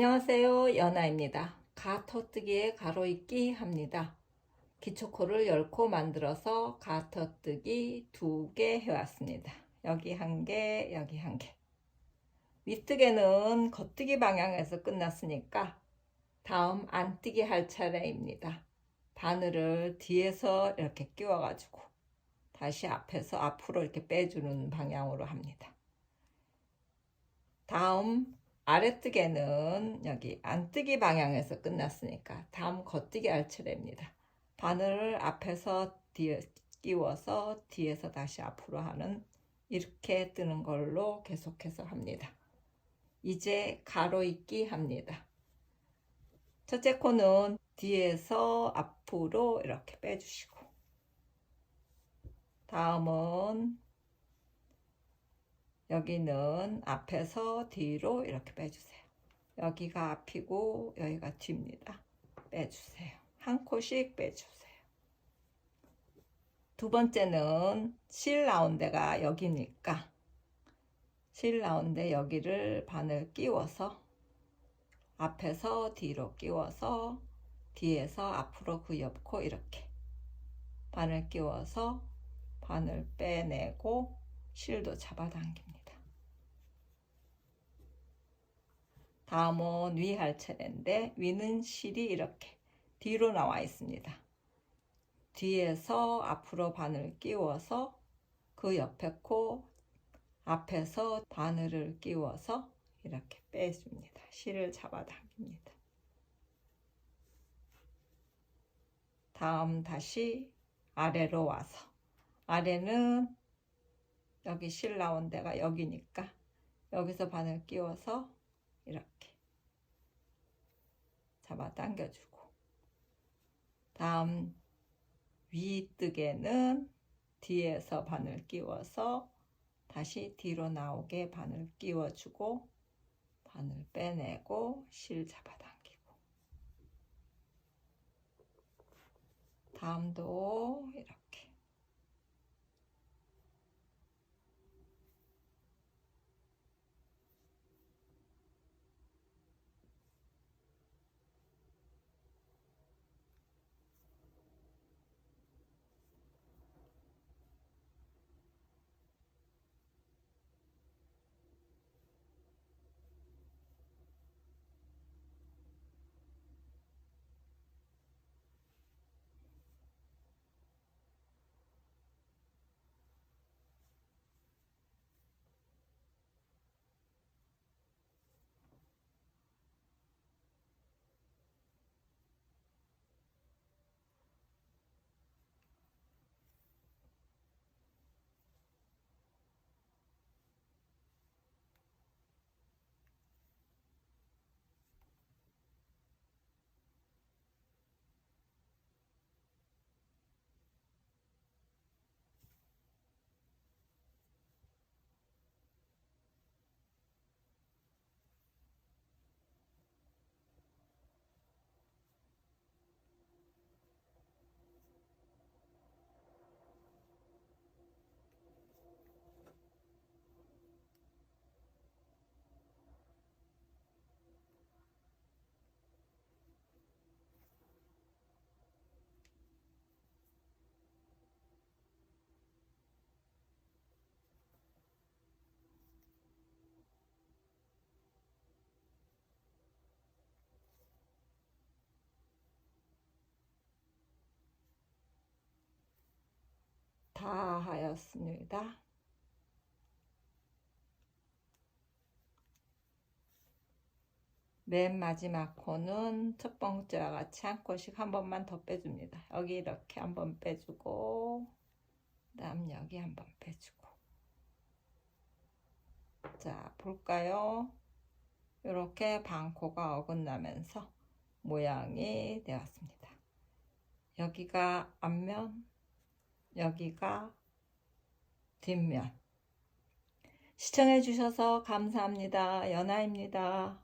안녕하세요. 연아입니다. 가 터뜨기에 가로익기 합니다. 기초코를 10코 만들어서 가 터뜨기 2개 해왔습니다. 여기 한 개, 여기 한 개. 윗뜨개는 겉뜨기 방향에서 끝났으니까 다음 안뜨기 할 차례입니다. 바늘을 뒤에서 이렇게 끼워 가지고 다시 앞에서 앞으로 이렇게 빼주는 방향으로 합니다. 다음 아래뜨개는 여기 안뜨기 방향에서 끝났으니까 다음 겉뜨기 할 차례입니다. 바늘을 앞에서 뒤에 끼워서 뒤에서 다시 앞으로 하는 이렇게 뜨는 걸로 계속해서 합니다. 이제 가로 익기 합니다. 첫째 코는 뒤에서 앞으로 이렇게 빼주시고 다음은 여기는 앞에서 뒤로 이렇게 빼주세요. 여기가 앞이고 여기가 뒤입니다. 빼주세요. 한 코씩 빼주세요. 두 번째는 실 나온 데가 여기니까 실 나온 데 여기를 바늘 끼워서 앞에서 뒤로 끼워서 뒤에서 앞으로 그 옆코 이렇게 바늘 끼워서 바늘 빼내고 실도 잡아당깁니다. 다음은 위 할 차례인데 위는 실이 이렇게 뒤로 나와 있습니다. 뒤에서 앞으로 바늘 끼워서 그 옆에 코 앞에서 바늘을 끼워서 이렇게 빼줍니다. 실을 잡아당깁니다. 다음 다시 아래로 와서 아래는 여기 실 나온 데가 여기니까 여기서 바늘 끼워서 이렇게 잡아 당겨주고 다음 위뜨개는 뒤에서 바늘 끼워서 다시 뒤로 나오게 바늘 끼워주고 바늘 빼내고 실 잡아당기고 다음도 이렇게 다 하였습니다. 맨 마지막 코는 첫 번째와 같이 한 코씩 한 번만 더 빼줍니다. 여기 이렇게 한 번 빼주고 그다음 여기 한 번 빼주고 자 볼까요? 이렇게 반코가 어긋나면서 모양이 되었습니다. 여기가 앞면 여기가 뒷면. 시청해주셔서 감사합니다. 연아입니다.